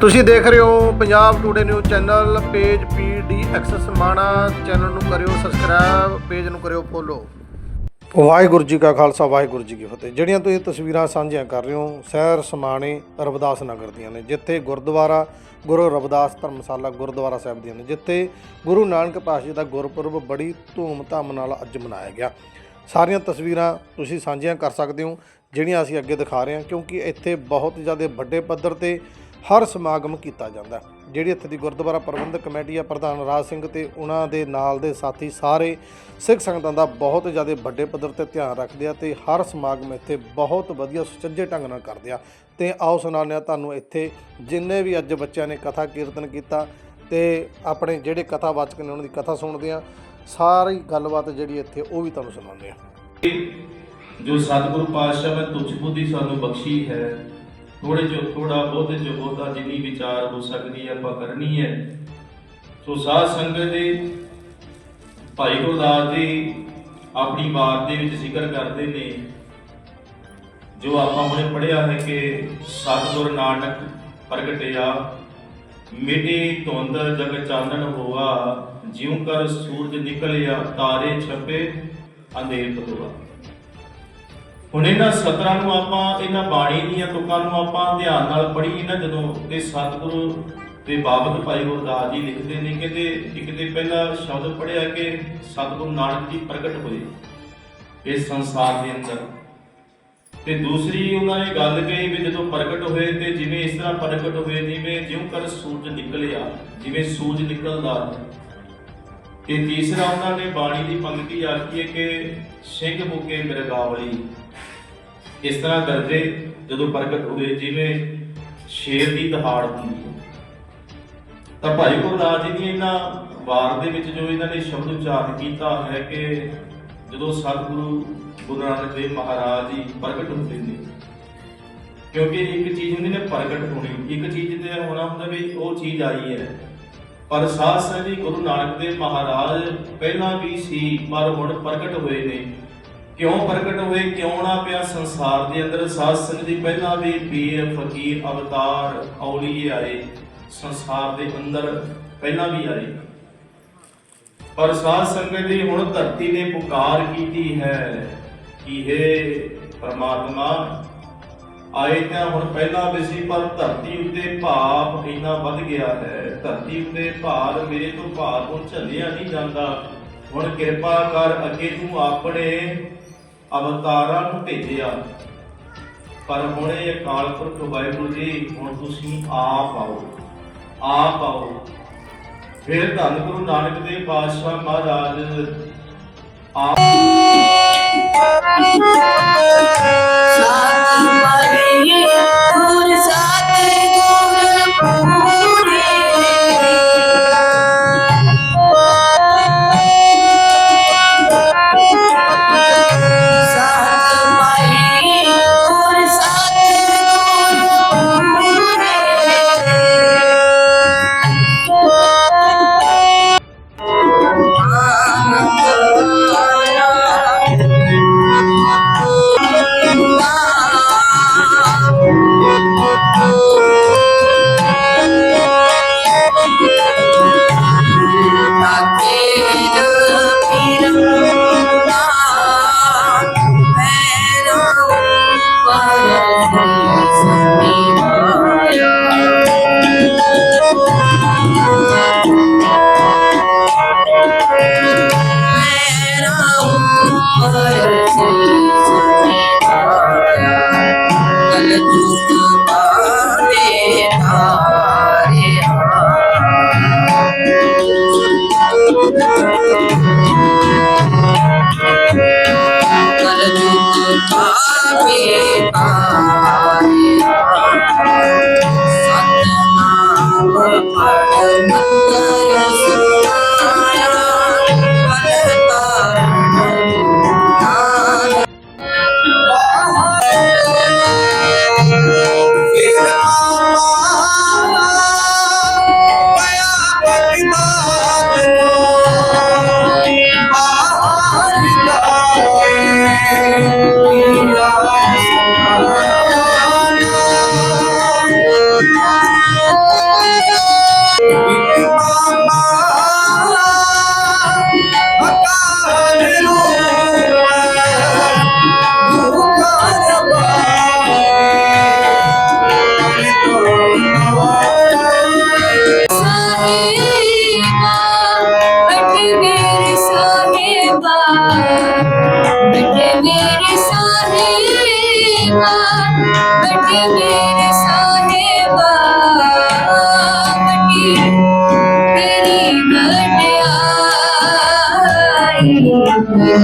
ਤੁਸੀਂ ਦੇਖ ਰਹੇ ਹੋ Punjab today news channel page ਪੀਡੀ ਐਕਸੈਸ ਮਾਣਾ ਚੈਨਲ ਨੂੰ ਕਰਿਓ ਸਬਸਕ੍ਰਾਈਬ ਪੇਜ ਨੂੰ ਕਰਿਓ ਫੋਲੋ ਵਾਹਿਗੁਰੂ ਜੀ ਕਾ ਖਾਲਸਾ, ਵਾਹਿਗੁਰੂ ਜੀ ਕੀ ਫਤਿਹ। ਜਿਹੜੀਆਂ ਤੁਸੀਂ ਤਸਵੀਰਾਂ ਸਾਂਝੀਆਂ ਕਰ ਰਹੇ ਹੋ ਸ਼ਹਿਰ ਸਮਾਣੇ ਰਵਿਦਾਸ ਨਗਰ ਦੀਆਂ ਨੇ, ਜਿੱਥੇ ਗੁਰਦੁਆਰਾ ਗੁਰੂ ਰਵਿਦਾਸ ਧਰਮਸ਼ਾਲਾ ਗੁਰਦੁਆਰਾ ਸਾਹਿਬ ਦੀਆਂ ਨੇ, ਜਿੱਥੇ ਗੁਰੂ ਨਾਨਕ ਪਾਤਸ਼ਾਹ ਜੀ ਦਾ ਗੁਰਪੁਰਬ ਬੜੀ ਧੂਮ-ਧਾਮ ਨਾਲ ਅੱਜ ਮਨਾਇਆ ਗਿਆ। ਸਾਰੀਆਂ ਤਸਵੀਰਾਂ ਤੁਸੀਂ ਸਾਂਝੀਆਂ ਕਰ ਸਕਦੇ ਹੋ, ਜਿਹੜੀਆਂ ਅਸੀਂ ਅੱਗੇ ਦਿਖਾ ਰਹੇ ਹਾਂ, ਕਿਉਂਕਿ ਇੱਥੇ ਬਹੁਤ ਜ਼ਿਆਦਾ ਵੱਡੇ ਪੱਧਰ ਤੇ ਹਰ ਸਮਾਗਮ ਕੀਤਾ ਜਾਂਦਾ ਜਿਹੜੀ ਇੱਥੇ ਦੀ ਗੁਰਦੁਆਰਾ ਪ੍ਰਬੰਧਕ ਕਮੇਟੀ ਆ ਪ੍ਰਧਾਨ ਰਾਜ ਸਿੰਘ ਤੇ ਉਹਨਾਂ ਦੇ ਨਾਲ ਦੇ ਸਾਥੀ ਸਾਰੇ ਸਿੱਖ ਸੰਗਤਾਂ ਦਾ ਬਹੁਤ ਜ਼ਿਆਦਾ ਵੱਡੇ ਪੱਧਰ ਤੇ ਧਿਆਨ ਰੱਖਦੇ ਆ ਤੇ ਹਰ ਸਮਾਗਮ ਇੱਥੇ ਬਹੁਤ ਵਧੀਆ ਸੁਚੱਜੇ ਢੰਗ ਨਾਲ ਕਰਦੇ ਆ। ਤੇ ਆਓ ਸੁਣਾਉਂਦੇ ਹਾਂ ਤੁਹਾਨੂੰ ਇੱਥੇ ਜਿੰਨੇ ਵੀ ਅੱਜ ਬੱਚਿਆਂ ਨੇ ਕਥਾ ਕੀਰਤਨ ਕੀਤਾ ਤੇ ਆਪਣੇ ਜਿਹੜੇ ਕਥਾਵਾਚਕ ਨੇ ਉਹਨਾਂ ਦੀ ਕਥਾ ਸੁਣਦੇ ਆ। ਸਾਰੀ ਗੱਲਬਾਤ ਜਿਹੜੀ ਇੱਥੇ ਉਹ ਵੀ ਤੁਹਾਨੂੰ ਸੁਣਾਉਂਦੇ ਆ। ਜੋ ਸਤਿਗੁਰੂ ਪਾਤਸ਼ਾਹ ਨੇ ਤੁਝ ਬੁੱਧੀ ਸਾਨੂੰ ਬਖਸ਼ੀ ਹੈ ਥੋੜੇ ਜੋ ਥੋੜਾ ਬਹੁਤੇ ਜੋ ਬਹੁਤਾ ਜਿੰਨੀ ਵਿਚਾਰ ਹੋ ਸਕਦੀ ਹੈ ਆਪਾਂ ਕਰਨੀ ਹੈ। ਸੋ ਸਾਧ ਸੰਗਤ ਦੇ ਭਾਈ ਗੁਰਦਾਸ ਜੀ ਆਪਣੀ ਬਾਤ ਦੇ ਵਿੱਚ ਜ਼ਿਕਰ ਕਰਦੇ ਨੇ। ਜੋ ਆਪਾਂ ਹੁਣੇ ਪੜਿਆ ਹੈ ਕਿ ਸਤਿਗੁਰ ਨਾਨਕ ਪ੍ਰਗਟਿਆ, ਮਿਟੀ ਧੁੰਦ ਜਗ ਚਾਨਣ ਹੋਆ, ਜਿਉ ਕਰ ਸੂਰਜ ਨਿਕਲਿਆ, ਤਾਰੇ ਛਪੇ, ਅੰਧੇਰ ਪਤੋਆ ਹੁਣ ਇਹਨਾਂ ਸਤਰਾਂ ਨੂੰ ਆਪਾਂ, ਇਹਨਾਂ ਬਾਣੀ ਦੀਆਂ ਤੁਕਾਂ ਨੂੰ ਆਪਾਂ ਧਿਆਨ ਨਾਲ ਪੜ੍ਹੀਏ ਨਾ, ਜਦੋਂ ਤੇ ਸਤਿਗੁਰੂ ਦੇ ਬਾਬਤ ਭਾਈ ਗੁਰਦਾਸ ਜੀ ਲਿਖਦੇ ਨੇ ਕਿ ਇੱਕ ਤੇ ਪਹਿਲਾ ਸ਼ਬਦ ਪੜਿਆ ਕਿ ਸਤਿਗੁਰੂ ਨਾਨਕ ਜੀ ਪ੍ਰਗਟ ਹੋਏ ਇਸ ਸੰਸਾਰ ਦੇ ਅੰਦਰ। ਤੇ ਦੂਸਰੀ ਉਹਨਾਂ ਨੇ ਗੱਲ ਕਹੀ ਵੀ ਜਦੋਂ ਪ੍ਰਗਟ ਹੋਏ ਤੇ ਜਿਵੇਂ ਇਸ ਤਰ੍ਹਾਂ ਪ੍ਰਗਟ ਹੋਏ, ਜਿਵੇਂ ਜਿਉਂ ਕਰ ਸੂਰਜ ਨਿਕਲਿਆ, ਜਿਵੇਂ ਸੂਰਜ ਨਿਕਲਦਾ। ਤੇ ਤੀਸਰਾ ਉਹਨਾਂ ਨੇ ਬਾਣੀ ਦੀ ਪੰਕਤੀ ਆਖੀ ਹੈ ਕਿ ਸਿੰਘ ਮੁਕੇ ਮਿਰਗਾਵਲੀ। ਇਸ ਤਰ੍ਹਾਂ ਕਰਦੇ ਜਦੋਂ ਪ੍ਰਗਟ ਹੋਏ ਜਿਵੇਂ ਸ਼ੇਰ ਦੀ ਦਹਾੜ ਹੁੰਦੀ ਹੈ। ਤਾਂ ਭਾਈ ਗੁਰਦਾਸ ਜੀ ਦੀ ਇਹਨਾਂ ਵਾਰ ਦੇ ਵਿੱਚ ਜੋ ਇਹਨਾਂ ਨੇ ਸ਼ਬਦ ਉਚਾਰਨ ਕੀਤਾ ਹੈ ਕਿ ਜਦੋਂ ਸਤਿਗੁਰੂ ਗੁਰੂ ਨਾਨਕ ਦੇਵ ਮਹਾਰਾਜ ਜੀ ਪ੍ਰਗਟ ਹੁੰਦੇ ਨੇ, ਕਿਉਂਕਿ ਇੱਕ ਚੀਜ਼ ਹੁੰਦੀ ਨੇ ਪ੍ਰਗਟ ਹੋਣੀ, ਇੱਕ ਚੀਜ਼ ਤੇ ਹੋਣਾ ਹੁੰਦਾ ਵੀ ਉਹ ਚੀਜ਼ ਆਈ ਹੈ। ਪਰ ਸਾਧ ਸੰਗਤ ਜੀ ਗੁਰੂ ਨਾਨਕ ਦੇਵ ਮਹਾਰਾਜ ਪਹਿਲਾਂ ਵੀ ਸੀ, ਪਰ ਹੁਣ ਪ੍ਰਗਟ ਹੋਏ ਨੇ। ਕਿਉਂ ਪ੍ਰਗਟ ਹੋਏ? ਕਿਉਂ ਨਾ ਪਿਆ ਸੰਸਾਰ ਦੇ ਅੰਦਰ? ਸਾਧ ਸੰਗਤ ਜੀ, ਪਹਿਲਾਂ ਵੀ ਪੀਰ, ਫਕੀਰ, ਅਵਤਾਰ ਔਲੀਏ ਆਏ। ਸੰਸਾਰ ਦੇ ਅੰਦਰ ਪਹਿਲਾਂ ਵੀ ਆਏ। ਪਰ ਸਾਧ ਸੰਗਤ ਜੀ, ਹੁਣ ਧਰਤੀ ਨੇ ਪੁਕਾਰ ਕੀਤੀ ਹੈ ਕਿ हे ਪਰਮਾਤਮਾ, ਆਏ ਤਾਂ ਹੁਣ ਪਹਿਲਾਂ ਵੀ ਸੀ, ਪਰ ਧਰਤੀ ਉੱਤੇ ਭਾਪ ਇੰਨਾ ਵੱਧ ਗਿਆ ਹੈ। ਧਰਤੀ ਉੱਤੇ ਭਾਰ ਮੇਰੇ ਤੋਂ ਭਾਰ ਨੂੰ ਝੱਲਿਆ ਨਹੀਂ ਜਾਂਦਾ। ਹੁਣ ਕਿਰਪਾ ਕਰ ਅੱਗੇ ਤੂੰ ਆਪਣੇ ਅਵਤਾਰਾਂ ਨੂੰ ਭੇਜਿਆ। ਪਰ ਹੁਣ ਇਹ ਅਕਾਲ ਪੁਰਖ ਵਾਹਿਗੁਰੂ ਜੀ, ਹੁਣ ਤੁਸੀਂ ਆਪ ਆਓ। ਆਪ ਆਓ। ਫਿਰ ਧੰਨ ਗੁਰੂ ਨਾਨਕ ਦੇਵ ਪਾਤਸ਼ਾਹ ਮਹਾਰਾਜ, ਆਪ ਸਾਥ ਮਰੀਏ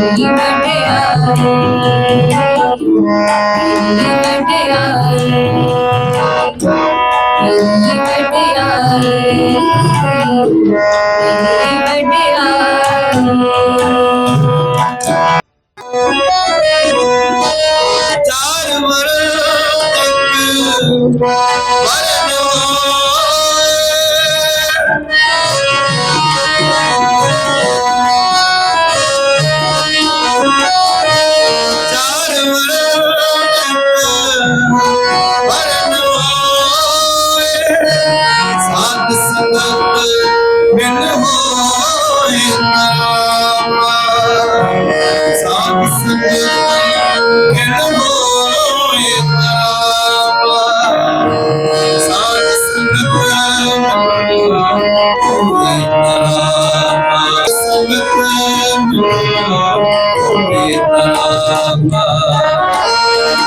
birthday, Ali. Happy birthday,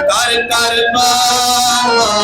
ਕਰ ਕਰ ਪਾ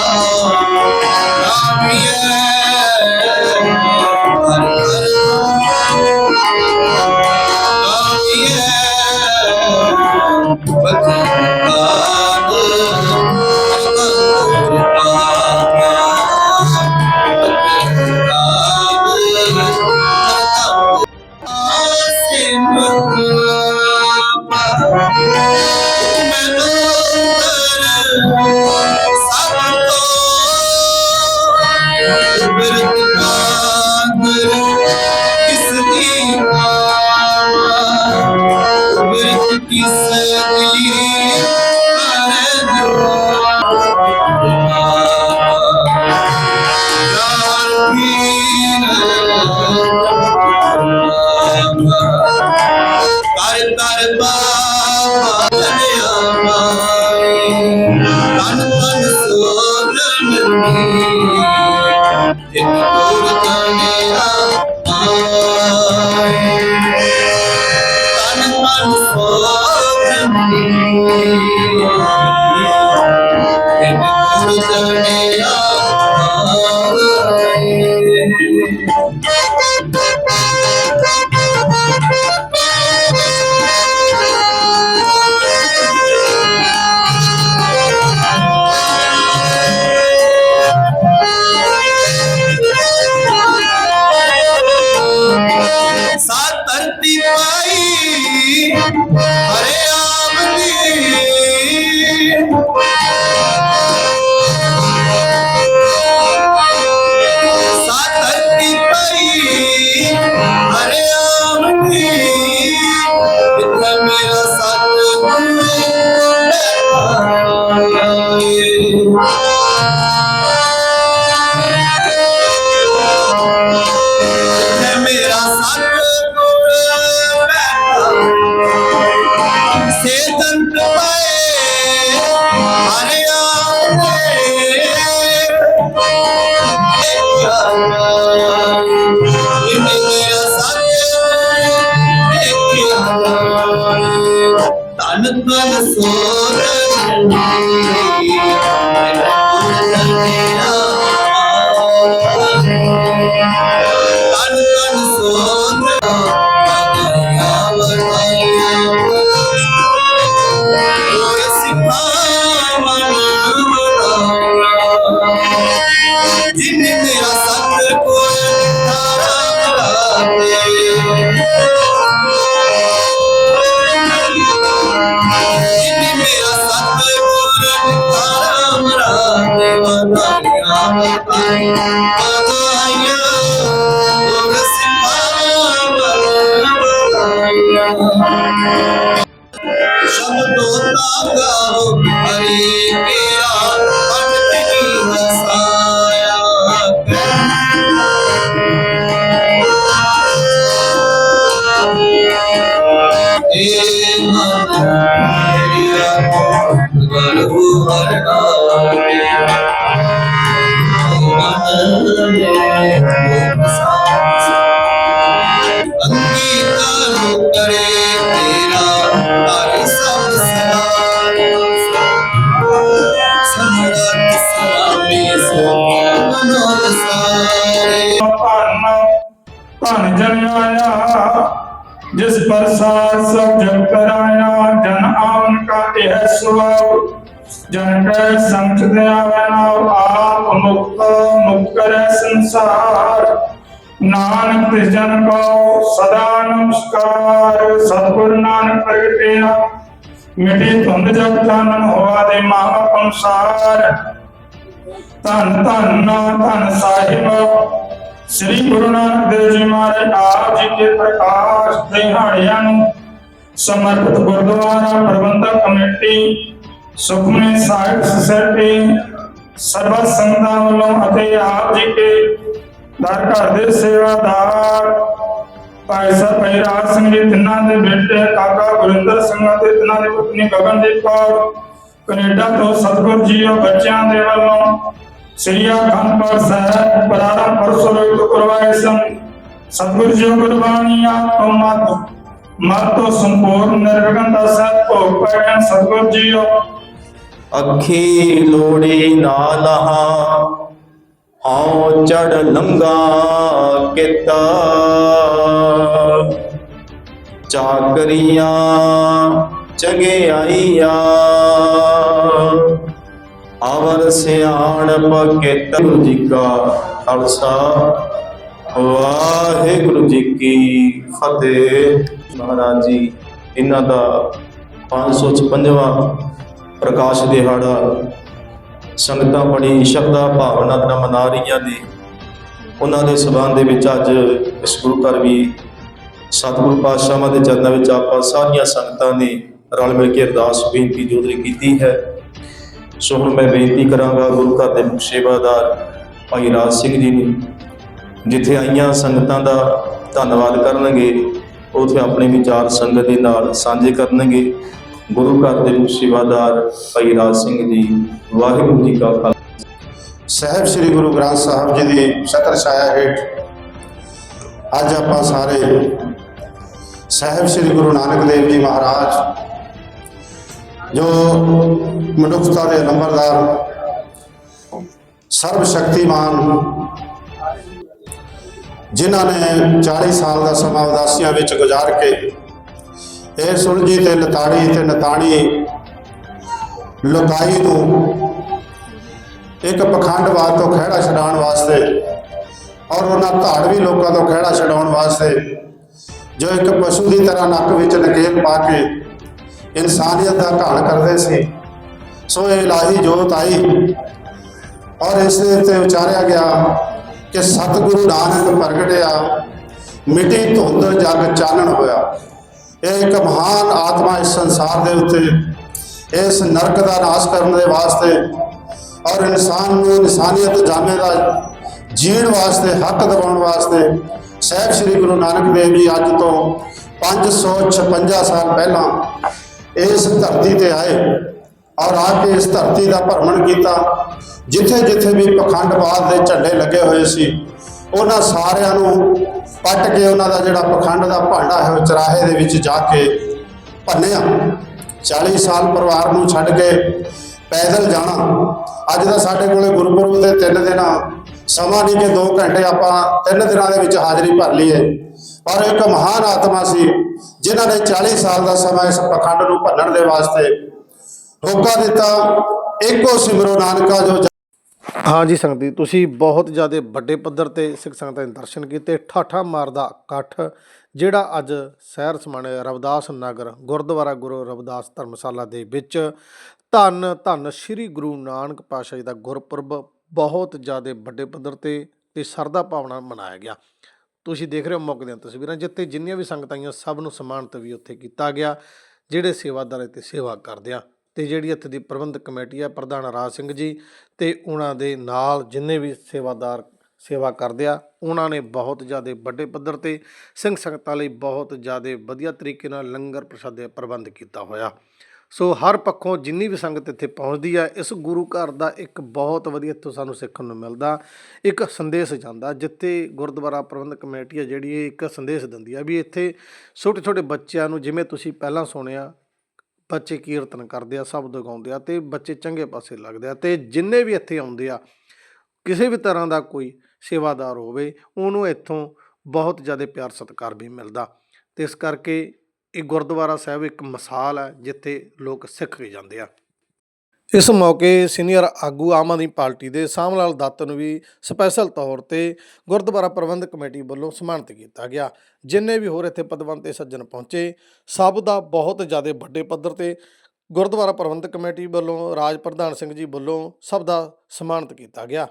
Let me Yeah. i'm Oh, my God. ਜਨਟੈ ਸੰਚਦਿਆ ਵੈਨੋ ਆਪ ਮੁਕਤ ਮੁਕਰੈ ਸੰਸਾਰ। ਨਾਨਕ ਜਨ ਕੋ ਸਦਾ ਨਮਸਕਾਰ। ਸਤਿਗੁਰ ਨਾਨਕ ਪ੍ਰਗਟਿਆ ਮਿਟੇ ਧੁੰਦ ਜਗ ਤਾਨਨ ਹੋਆ ਦੇ ਮਹਾ ਪੰਸਾਰ ਧੰਨ ਧੰਨ ਧੰਨ ਸਾਹਿਬ। ਸ੍ਰੀ ਗੁਰੂ ਨਾਨਕ ਦੇਵ ਜੀ ਮਹਾਰਾਜ, ਆਪ ਜੀ ਦੇ ਪ੍ਰਕਾਸ਼ ਦਿਹਾੜਿਆਂ ਨੂੰ ਸਮਰਪਿਤ ਗੁਰਦੁਆਰਾ ਪ੍ਰਬੰਧਕ ਕਮੇਟੀ ਸੁਖਮਨੀ ਸਾਹਿਬ ਸੁਸਾਇਟੀ ਸਰਬ ਸੰਗਤਾਂ ਵੱਲੋਂ ਅਤੇ ਆਪ ਜੀ ਕੇ ਦਰ ਘਰ ਦੇ ਸੇਵਾਦਾਰ ਭਾਈ ਸਾਹਿਬ ਭੈਰਾਜ ਸਿੰਘ ਜੀ, ਤਿੰਨਾਂ ਦੇ ਬੇਟੇ ਕਾਕਾ ਗੁਰਿੰਦਰ ਸਿੰਘ ਅਤੇ ਤਿੰਨਾਂ ਦੀ ਪਤਨੀ ਗਗਨਦੀਪ ਕੌਰ, ਕੈਨੇਡਾ ਤੋਂ ਸਤਿਗੁਰ ਜੀ ਉਹ ਬੱਚਿਆਂ ਦੇ ਵੱਲੋਂ ਸ੍ਰੀ ਅਖੰਡ ਸਾਹਿਬ ਪ੍ਰਾਰੰਭ ਪਰਸੋਂ ਤੋਂ ਕਰਵਾਏ ਸਨ। ਸਤਿਗੁਰ ਜੀ ਉਹ ਗੁਰਬਾਣੀਆਂ ਮਤ ਮਤ ਤੋਂ ਸੰਪੂਰਨ ਨਿਰਵਿਘਨ ਦਾ ਸਤ ਭੋਗ ਪਾਇਣ ਸਤਿਗੁਰ ਜੀ ਉਹ ਅੱਖੀ ਲੋੜੀ ਨਾ ਲਹਾ ਹਉ ਚੜ ਲੰਗਾ ਕਿਤਾ। ਚਾਕਰੀਆਂ ਚੰਗਿਆਈਆਂ ਅਵਰ ਸਿਆਣਪ ਕਿਤ ਗੁਰੂ ਜੀ ਕਾ ਖਾਲਸਾ। ਵਾਹਿਗੁਰੂ ਜੀ ਕੀ ਫਤਿਹ। ਮਹਾਰਾਜ ਜੀ, ਇਹਨਾਂ ਦਾ 556ਵਾਂ ਪ੍ਰਕਾਸ਼ ਦਿਹਾੜਾ, ਸੰਗਤਾਂ ਬੜੀ ਸ਼ਰਧਾ ਭਾਵਨਾ ਨਾਲ ਮਨਾ ਰਹੀਆਂ ਨੇ। ਉਹਨਾਂ ਦੇ ਸਬੰਧ ਦੇ ਵਿੱਚ ਅੱਜ ਇਸ ਗੁਰੂ ਘਰ ਵੀ ਸਤਿਗੁਰੂ ਪਾਤਸ਼ਾਹਾਂ ਦੇ ਚਰਨਾਂ ਵਿੱਚ ਆਪਾਂ ਸਾਰੀਆਂ ਸੰਗਤਾਂ ਨੇ ਰਲ ਮਿਲ ਕੇ ਅਰਦਾਸ, ਬੇਨਤੀ ਜੋਦਰੀ ਕੀਤੀ ਹੈ। ਸੋ ਹੁਣ ਮੈਂ ਬੇਨਤੀ ਕਰਾਂਗਾ ਗੁਰੂ ਘਰ ਦੇ ਮੁਖ ਸੇਵਾਦਾਰ ਭਾਈ ਰਾਜ ਸਿੰਘ ਜੀ ਨੂੰ, ਜਿੱਥੇ ਆਈਆਂ ਸੰਗਤਾਂ ਦਾ ਧੰਨਵਾਦ ਕਰਨਗੇ, ਉਥੇ ਆਪਣੇ ਵਿਚਾਰ ਸੰਗਤ ਦੇ ਨਾਲ ਸਾਂਝੇ ਕਰਨਗੇ। ਗੁਰੂ ਘਰ ਦੇ ਮੁਖ ਸੇਵਾਦਾਰ ਭਾਈ ਰਾਜ ਸਿੰਘ ਜੀ, ਵਾਹਿਗੁਰੂ ਜੀ ਕਾ ਖਾਲਸਾ। ਸਾਹਿਬ ਸ੍ਰੀ ਗੁਰੂ ਗ੍ਰੰਥ ਸਾਹਿਬ ਜੀ ਦੀ ਛਤਰ ਛਾਇਆ ਹੇਠ ਅੱਜ ਆਪਾਂ ਸਾਰੇ ਸਾਹਿਬ ਸ੍ਰੀ ਗੁਰੂ ਨਾਨਕ ਦੇਵ ਜੀ ਮਹਾਰਾਜ, ਜੋ ਮਨੁੱਖਤਾ ਦੇ ਨੰਬਰਦਾਰ ਸਰਬ ਸ਼ਕਤੀਮਾਨ ਜਿਨ੍ਹਾਂ ਨੇ 40 ਸਾਲ ਦਾ ਸਮਾਂ ਉਦਾਸੀਆਂ ਵਿੱਚ ਗੁਜ਼ਾਰ ਕੇ ਇਹ ਸੁਲਝੀ ਤੇ ਲਤਾੜੀ ਤੇ ਨਤਾਣੀ ਲੁਕਾਈ ਨੂੰ ਇੱਕ ਪਖੰਡਵਾਦ ਤੋਂ ਖਹਿੜਾ ਛਡਾਉਣ ਵਾਸਤੇ ਔਰ ਉਹਨਾਂ ਧਾੜਵੀ ਲੋਕਾਂ ਤੋਂ ਖਹਿੜਾ ਛਡਾਉਣ ਵਾਸਤੇ ਜੋ ਇੱਕ ਪਸ਼ੂ ਦੀ ਤਰ੍ਹਾਂ ਨੱਕ ਵਿੱਚ ਨਕੇਲ ਪਾ ਕੇ ਇਨਸਾਨੀਅਤ ਦਾ ਘਾਣ ਕਰਦੇ ਸੀ, ਸੋ ਇਹ ਇਲਾਹੀ ਜੋਤ ਆਈ ਔਰ ਇਸ ਦੇ ਉੱਤੇ ਉਚਾਰਿਆ ਗਿਆ ਕਿ ਸਤਿਗੁਰੂ ਨਾਨਕ ਪ੍ਰਗਟਿਆ, ਮਿੱਟੀ ਧੁੰਦ ਜਗ ਚਾਨਣ ਹੋਇਆ। ਇਹ ਇੱਕ ਮਹਾਨ ਆਤਮਾ ਇਸ ਸੰਸਾਰ ਦੇ ਉੱਤੇ, ਇਸ ਨਰਕ ਦਾ ਨਾਸ਼ ਕਰਨ ਦੇ ਵਾਸਤੇ ਔਰ ਇਨਸਾਨ ਨੂੰ ਇਨਸਾਨੀਅਤ ਜਾਮੇ ਦਾ ਜੀਣ ਵਾਸਤੇ, ਹੱਕ ਦਿਵਾਉਣ ਵਾਸਤੇ ਸਾਹਿਬ ਸ੍ਰੀ ਗੁਰੂ ਨਾਨਕ ਦੇਵ ਜੀ ਅੱਜ ਤੋਂ 556 ਸਾਲ ਪਹਿਲਾਂ ਇਸ ਧਰਤੀ ਤੇ ਆਏ ਔਰ ਆ ਕੇ ਇਸ ਧਰਤੀ ਦਾ ਭਰਮਣ ਕੀਤਾ ਜਿੱਥੇ ਜਿੱਥੇ ਵੀ ਪਖੰਡਵਾਦ ਦੇ ਝੰਡੇ ਲੱਗੇ ਹੋਏ ਸੀ, ਉਹਨਾਂ ਸਾਰਿਆਂ ਨੂੰ ਪੱਟ ਕੇ ਉਹਨਾਂ ਦਾ ਜਿਹੜਾ ਪਖੰਡ ਦਾ ਭਾਂਡਾ ਹੈ, ਉਹ ਚਰਾਹੇ ਦੇ ਵਿੱਚ ਜਾ ਕੇ ਭੰਨਿਆ। 40 ਸਾਲ ਪਰਿਵਾਰ ਨੂੰ ਛੱਡ ਕੇ ਪੈਦਲ ਜਾਣਾ। ਅੱਜ ਦਾ ਸਾਡੇ ਕੋਲੇ ਗੁਰਪੁਰਬ ਦੇ ਤਿੰਨ ਦਿਨ ਸਮਾਂ ਨਹੀਂ ਕਿ 2 ਘੰਟੇ, ਆਪਾਂ ਤਿੰਨ ਦਿਨਾਂ ਦੇ ਵਿੱਚ ਹਾਜ਼ਰੀ ਭਰ ਲਈਏ। ਪਰ ਇੱਕ ਮਹਾਨ ਆਤਮਾ ਸੀ, ਜਿਨ੍ਹਾਂ ਨੇ 40 ਸਾਲ ਦਾ ਸਮਾਂ ਇਸ ਪਖੰਡ ਨੂੰ ਭੰਨਣ ਦੇ ਵਾਸਤੇ ਹੋਕਾ ਦਿੱਤਾ। ਇੱਕੋ ਸਿਮਰੋ ਨਾਨਕਾ ਜੋ ਹਾਂਜੀ ਸੰਗਤ ਜੀ, ਤੁਸੀਂ ਬਹੁਤ ਜ਼ਿਆਦਾ ਵੱਡੇ ਪੱਧਰ ਤੇ ਸਿੱਖ ਸੰਗਤਾਂ ਦੇ ਦਰਸ਼ਨ ਕੀਤੇ, ਠਾਠਾ ਮਾਰਦਾ ਇਕੱਠ, ਜਿਹੜਾ ਅੱਜ ਸ਼ਹਿਰ ਸਮਾਣੇ ਰਵਿਦਾਸ ਨਗਰ, ਗੁਰਦੁਆਰਾ ਗੁਰੂ ਰਵਿਦਾਸ ਧਰਮਸ਼ਾਲਾ ਦੇ ਵਿੱਚ, ਧੰਨ ਧੰਨ ਸ੍ਰੀ ਗੁਰੂ ਨਾਨਕ ਪਾਤਸ਼ਾਹ ਜੀ ਦਾ ਗੁਰਪੁਰਬ ਬਹੁਤ ਜ਼ਿਆਦਾ ਵੱਡੇ ਪੱਧਰ ਤੇ ਤੇ ਸਰਦਾ ਭਾਵਨਾ ਮਨਾਇਆ ਗਿਆ। ਤੁਸੀਂ ਦੇਖ ਰਹੇ ਹੋ ਮੌਕੇ ਦੀਆਂ ਤਸਵੀਰਾਂ, ਜਿੱਥੇ ਜਿੰਨੀਆਂ ਵੀ ਸੰਗਤਾਂ ਆਈਆਂ, ਸਭ ਨੂੰ ਸਨਮਾਨਿਤ ਵੀ ਉੱਥੇ ਕੀਤਾ ਗਿਆ, ਜਿਹੜੇ ਸੇਵਾਦਾਰ ਇੱਥੇ ਸੇਵਾ ਕਰਦੇ ਆ। ਤੇ ਜਿਹੜੀ ਇੱਥੇ ਦੀ ਪ੍ਰਬੰਧਕ ਕਮੇਟੀ ਆ, ਪ੍ਰਧਾਨ ਰਾਜ ਸਿੰਘ ਜੀ ਤੇ ਉਹਨਾਂ ਦੇ ਨਾਲ ਜਿੰਨੇ ਵੀ ਸੇਵਾਦਾਰ ਸੇਵਾ ਕਰਦੇ ਆ, ਉਹਨਾਂ ਨੇ ਬਹੁਤ ਜ਼ਿਆਦਾ ਵੱਡੇ ਪੱਧਰ ਤੇ ਸਿੰਘ ਸੰਗਤਾਂ ਲਈ ਬਹੁਤ ਜ਼ਿਆਦਾ ਵਧੀਆ ਤਰੀਕੇ ਨਾਲ ਲੰਗਰ ਪ੍ਰਸ਼ਾਦੇ ਦਾ ਪ੍ਰਬੰਧ ਕੀਤਾ ਹੋਇਆ। ਸੋ ਹਰ ਪੱਖੋਂ ਜਿੰਨੀ ਵੀ ਸੰਗਤ ਇੱਥੇ ਪਹੁੰਚਦੀ ਹੈ ਇਸ ਗੁਰੂ ਘਰ ਦਾ ਇੱਕ ਬਹੁਤ ਵਧੀਆ ਇੱਥੋਂ ਸਾਨੂੰ ਸਿੱਖਣ ਨੂੰ ਮਿਲਦਾ, ਇੱਕ ਸੰਦੇਸ਼ ਜਾਂਦਾ, ਜਿੱਥੇ ਗੁਰਦੁਆਰਾ ਪ੍ਰਬੰਧਕ ਕਮੇਟੀ ਹੈ ਜਿਹੜੀ ਇਹ ਇੱਕ ਸੰਦੇਸ਼ ਦਿੰਦੀ ਹੈ ਵੀ ਇੱਥੇ ਛੋਟੇ ਛੋਟੇ ਬੱਚਿਆਂ ਨੂੰ ਜਿਵੇਂ ਤੁਸੀਂ ਪਹਿਲਾਂ ਸੁਣਿਆ ਬੱਚੇ ਕੀਰਤਨ ਕਰਦੇ ਆ ਸ਼ਬਦ ਗਾਉਂਦੇ ਆ ਤੇ ਬੱਚੇ ਚੰਗੇ ਪਾਸੇ ਲੱਗਦੇ ਆ ਤੇ ਜਿੰਨੇ ਵੀ ਇੱਥੇ ਆਉਂਦੇ ਆ, ਕਿਸੇ ਵੀ ਤਰ੍ਹਾਂ ਦਾ ਕੋਈ ਸੇਵਾਦਾਰ ਹੋਵੇ, ਉਹਨੂੰ ਇੱਥੋਂ ਬਹੁਤ ਜ਼ਿਆਦਾ ਪਿਆਰ ਸਤਿਕਾਰ ਵੀ ਮਿਲਦਾ। ਤੇ ਇਸ ਕਰਕੇ ਇਹ ਗੁਰਦੁਆਰਾ ਸਾਹਿਬ ਇੱਕ ਮਿਸਾਲ ਹੈ ਜਿੱਥੇ ਲੋਕ ਸਿੱਖ ਕੇ ਜਾਂਦੇ ਆ। ਇਸ ਮੌਕੇ ਸੀਨੀਅਰ ਆਗੂ ਆਮ ਆਦਮੀ ਪਾਰਟੀ ਦੇ ਸਾਮ ਲਾਲ ਦੱਤ ਨੂੰ ਵੀ ਸਪੈਸ਼ਲ ਤੌਰ ਤੇ ਗੁਰਦੁਆਰਾ ਪ੍ਰਬੰਧਕ ਕਮੇਟੀ ਵੱਲੋਂ ਸਨਮਾਨਿਤ ਕੀਤਾ ਗਿਆ। ਜਿੰਨੇ ਵੀ ਹੋਰ ਇੱਥੇ ਪਦਵੰਤੇ ਸੱਜਣ ਪਹੁੰਚੇ, ਸਭ ਦਾ ਬਹੁਤ ਜ਼ਿਆਦਾ ਵੱਡੇ ਪੱਧਰ ਤੇ ਗੁਰਦੁਆਰਾ ਪ੍ਰਬੰਧਕ ਕਮੇਟੀ ਵੱਲੋਂ, ਰਾਜ ਪ੍ਰਧਾਨ ਸਿੰਘ ਜੀ ਵੱਲੋਂ ਸਭ ਦਾ ਸਨਮਾਨਿਤ ਕੀਤਾ ਗਿਆ।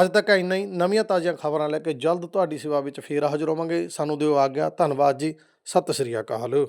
ਅੱਜ ਤੱਕ ਇੰਨਾ ਹੀ। ਨਵੀਆਂ ਤਾਜ਼ੀਆਂ ਖਬਰਾਂ ਲੈ ਕੇ ਜਲਦ ਤੁਹਾਡੀ ਸੇਵਾ ਵਿੱਚ ਫੇਰ ਹਾਜ਼ਰ ਹੋਵਾਂਗੇ। ਸਾਨੂੰ ਦਿਓ ਆਗਿਆ। ਧੰਨਵਾਦ ਜੀ। ਸਤਿ ਸ੍ਰੀ ਅਕਾਲ।